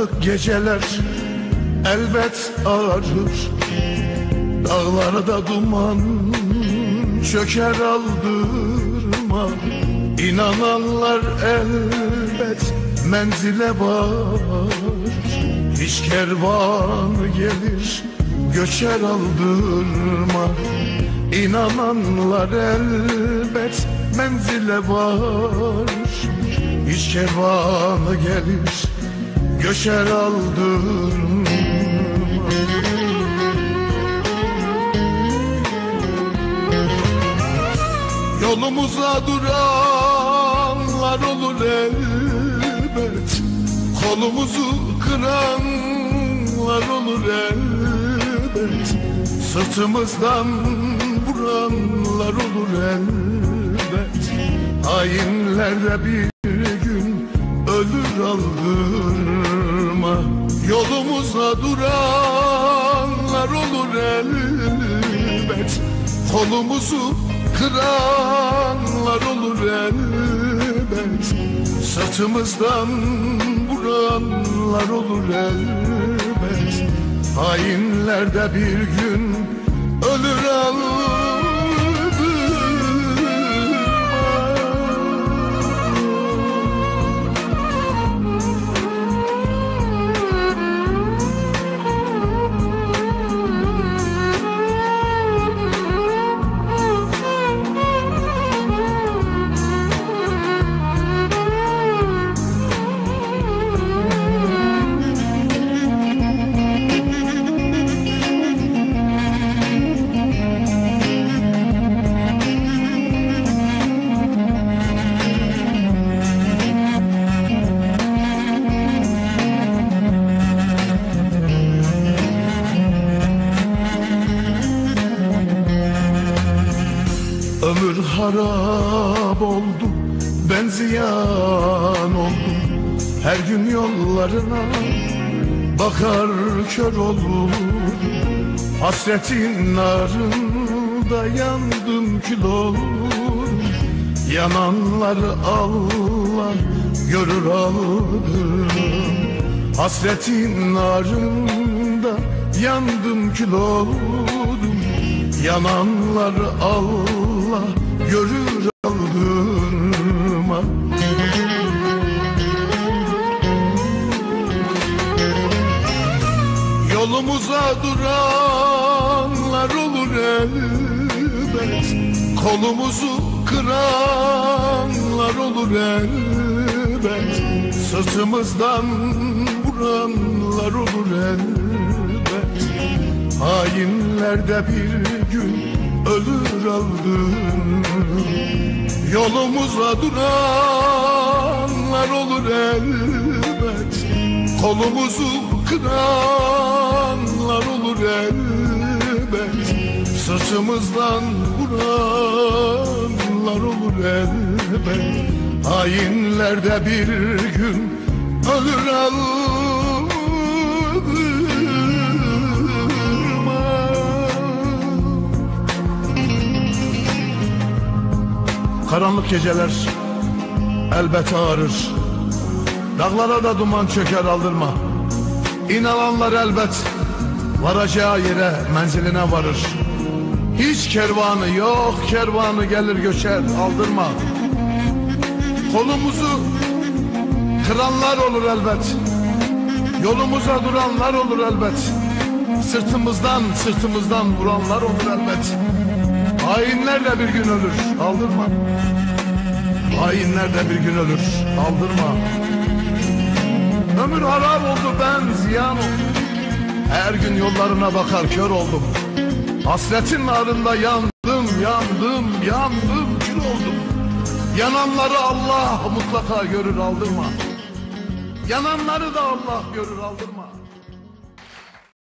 Karanlık geceler elbet ağrır Dağlarda duman çöker aldırma. İnananlar elbet menzile var Hiç kervan gelir göçer aldırma. İnananlar elbet menzile var Hiç kervanı gelir göçer aldırma Yolumuza duranlar olur elbet. Kolumuzu kıranlar olur elbet. Sırtımızdan vuranlar olur elbet. Hainler bir gün ölür aldırma Yolumuza duranlar olur elbet. Kolumuzu kıranlar olur elbet. Sırtımızdan vuranlar olur elbet. Hainler de bir gün ölür aldırma Ömür harap oldu ben ziyan oldum. Her gün yollarına bakar kör olur Hasretin narında yandım kül olur Yananları Allah görür aldım. Hasretin narında yandım kül oldum Yananları Allah görür aldırma Yolumuza duranlar olur elbet Kolumuzu kıranlar olur elbet. Sırtımızdan vuranlar olur elbet. Hainler de bir gün ölür aldım Yolumuza duranlar olur elbet. Kolumuzu kıranlar olur elbet. Sırtımızdan vuranlar olur elbet. Hainler de bir gün ölür aldırma Karanlık geceler elbet ağrır. Dağlara da duman çöker aldırma. İnananlar elbet varacağı yere menziline varır. Hiç kervanı yok kervanı gelir göçer aldırma. Kolumuzu kıranlar olur elbet. Yolumuza duranlar olur elbet. Sırtımızdan sırtımızdan vuranlar olur elbet Hainler de bir gün ölür. Aldırma. Hainler de bir gün ölür. Aldırma. Ömür harap oldu ben ziyan oldum. Her gün yollarına bakar kör oldum. Hasretin narında yandım yandım yandım kül oldum. Yananları Allah mutlaka görür aldırma. Yananları da Allah görür aldırma